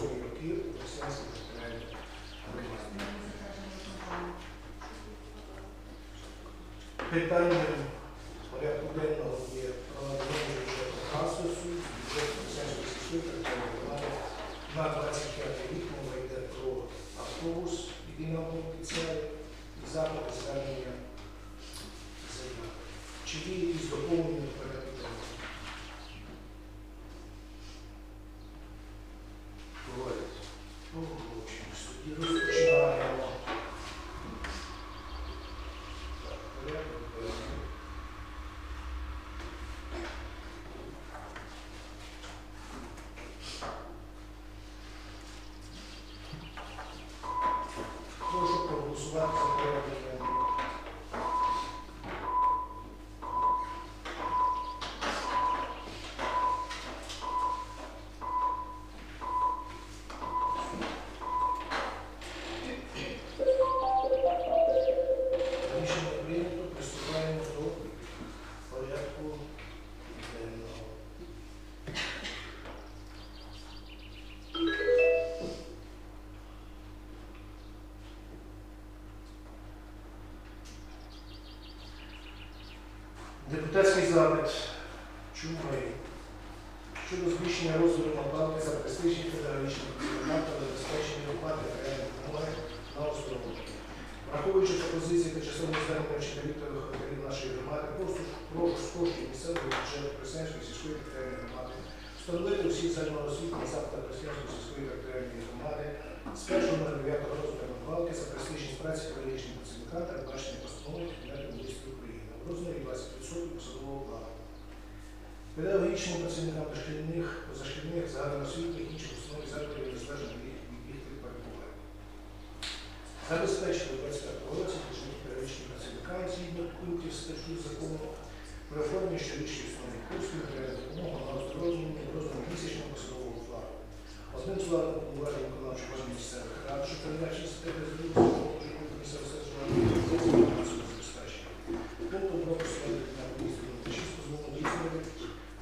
роки у Християнській територіальній громаді. Питанням порядку денного є проведення бюджету Хасусу, бюджет Християнської сільської територіальної громади на 25 рік мова йде про автобус, нам обіцяє, і запити звернення. Чи є якісь доповнення sua бюджету Пресненської сільської територіальної громади встановити усі загальноосвітні заклади Пресненської сільської територіальної громади з 1 на 9 розміру надбавки за престижність праці педагогічних працівника та бачення постанови Кабінету міністрів України в розмірі 20% посадового окладу. Педагогічним працівникам дошкільних, позашкільних, загальноосвітніх інших установ і закладів незалежно від їх перебування. Забезпечити у 25 році дошкільних педагогічних працівникам згідно пунктів статті закону про щорічні основних курсів, матеріальну допомогу на оздоровлення в розмірі місячного посадового плану. Одним з владних повноважень виконавчого місцевих рад, що статтею з місцевого самоврядування, забезпечення. Пунктом пропуску на міністрів на 6 позволено здійснювати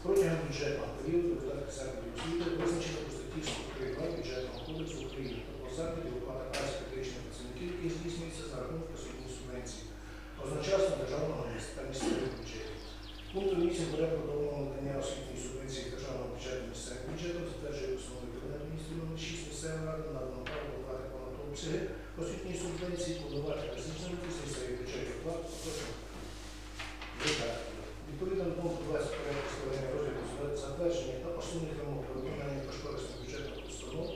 протягом бюджетного періоду видатки закладів освіти визначено у статті 132 бюджетного кодексу України, тобто закладів оплата праці педагогічних працівників, які здійснюються за рахунок присутніх субвенцій, одночасно державного міс- та місцевих бюджетів. Пунктом 8 порядку надання освітньої субвенції з державного бюджету місцевим бюджетом затверджує постанови Кабінету міністрів номер 6 місцевої ради надано право оплати повного обсяги освітньої субвенції, подавати призначення місцевих бюджетів оплат поточних видатків. Відповідно до пункту 20 порядку складання розгляду за- затвердження та основних вимог про виконання кошторисних бюджетних установ,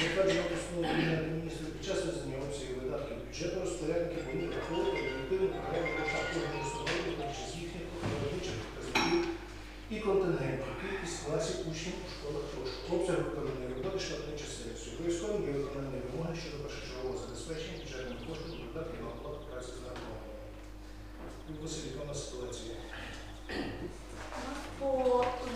затвердження постанови Кабінету міністрів під час визнання обсягів видатків бюджету розпорядники будуть враховувати об'єктивну програму учнів у школах тощо, обсяг виконаної роботи штатної чисельності. Обов'язковим є виконання вимоги щодо першочергового забезпечення бюджетними коштами додатків на оплату праці з наркомами. Василь, яка у нас ситуація? По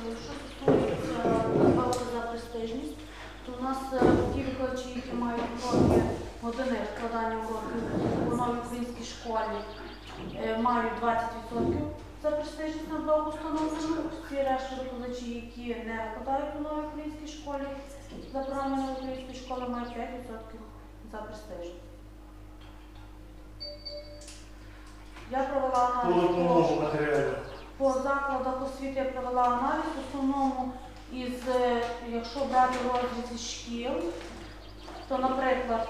е, що стосується надбавки за престижність, то у нас е, ті викладачі, які мають уроки години складання уроків у новій українській школі, е, мають 20% за престижність надбавку встановлену. Всі решта викладачі, які не викладають у новій українській школі, за програмою української школи мають 5% за престижність. Я провела аналіз по- по закладах освіти я провела аналіз. В основному, із, е, якщо брати розріз із шкіл, то, наприклад,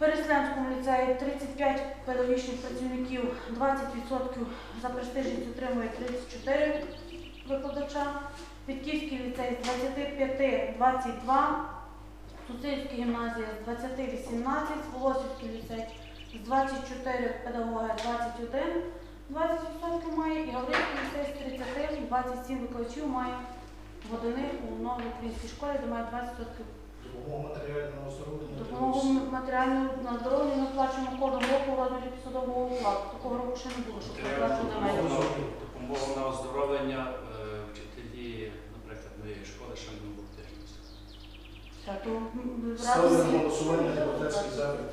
в Переслянському ліцеї 35 педагогічних працівників, 20% за престижність отримує 34 викладача. Підківський ліцей з 25 22, Суцильська гімназія з 20 18, Волосівський ліцей з 24 педагоги 21, 20% має, і Гаврильський ліцей з 30, 27 викладачів має години у новій українській школі, де має 20 років. Допомога матеріального оздоровлення. Допомогу матеріального оздоровлення ми сплачуємо кожного року в розмірі судового укладу. Такого року ще не було, щоб ми сплачували менше. Допомога на оздоровлення е, вчителі, наприклад, моєї школи ще не було тиждень. Ставлю голосування депутатський запит.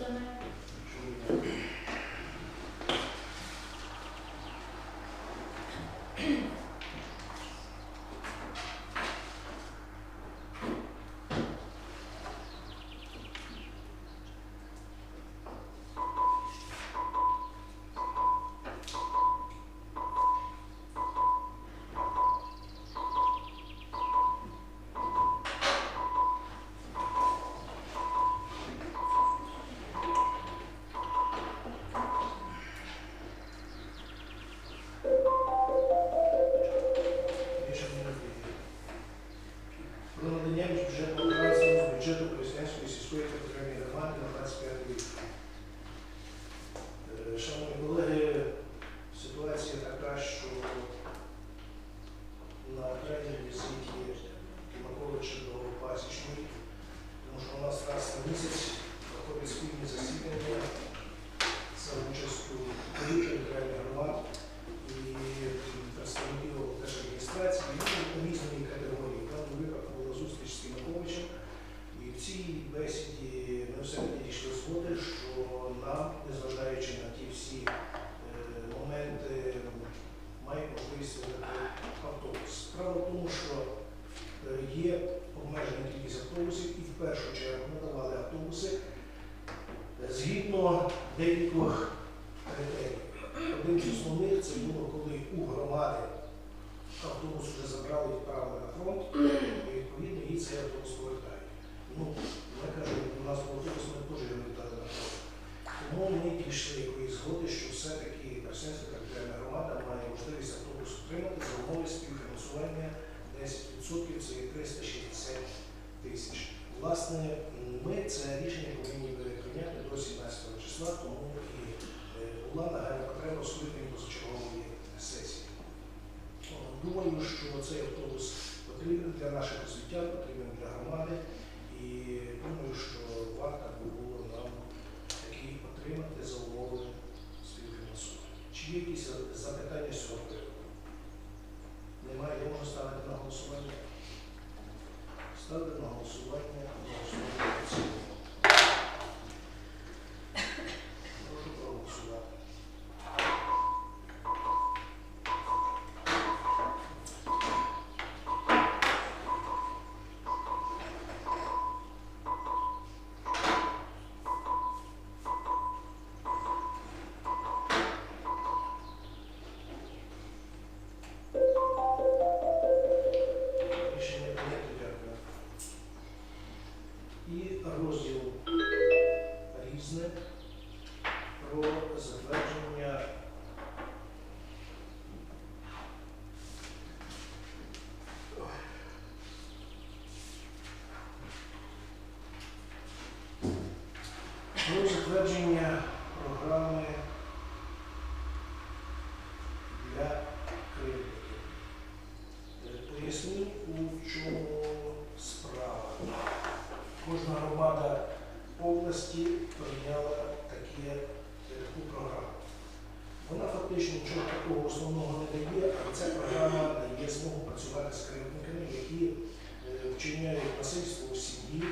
Автобусів, і в першу чергу надавали автобуси згідно деяких критерій. Один з основних це було, коли у громади автобус вже забрали, відправили на фронт, і відповідно їй цей автобус повертають. Ну, я кажу, у нас автобус, ми теж його віддали на фронт. Тому ми дійшли якоїсь згоди, що все-таки Персенська територіальна громада має можливість автобус отримати за умови співфінансування 10%, це є 360 тисяч. Власне, ми це рішення повинні прийняти до 17 числа, тому і е, була нагальна потреба скликання позачергової сесії. Думаю, що цей автобус потрібен для наших освітян, потрібен для громади, і думаю, що варто було нам такий отримати за умови співфінансування. Чи є якісь запитання з про програми для кривдників. Е, Поясню, у чому справа. Кожна громада області прийняла таке, таку програму. Вона фактично нічого такого основного не дає, але ця програма дає змогу працювати з кривдниками, які е, вчиняють насильство в сім'ї,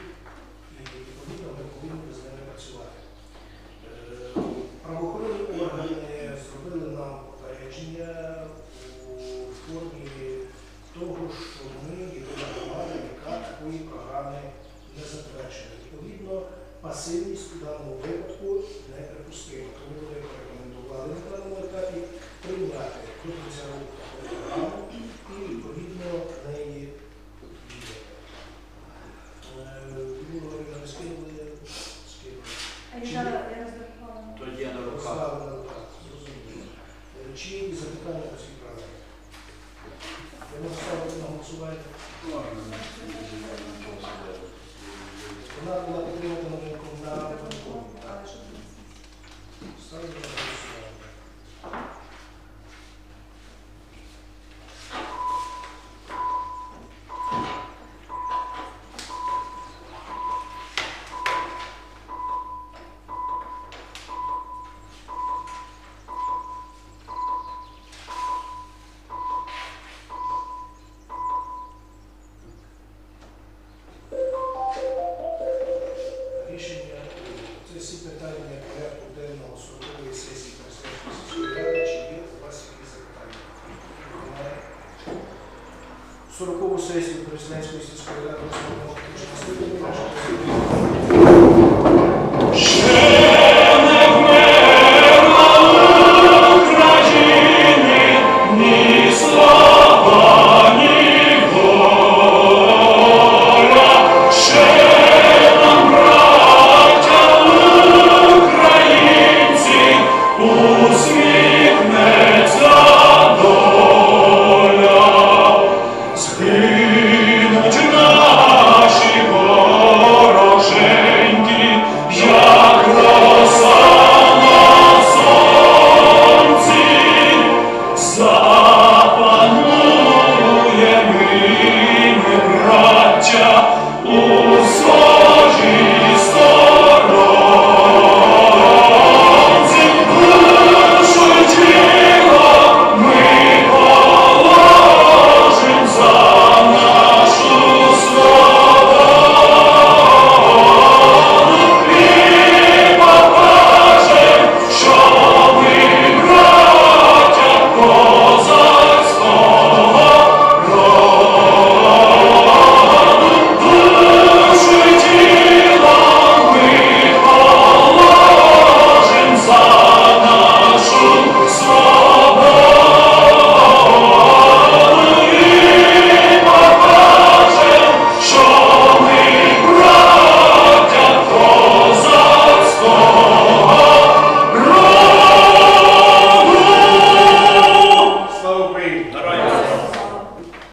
сесію сільської ради розпочнемо.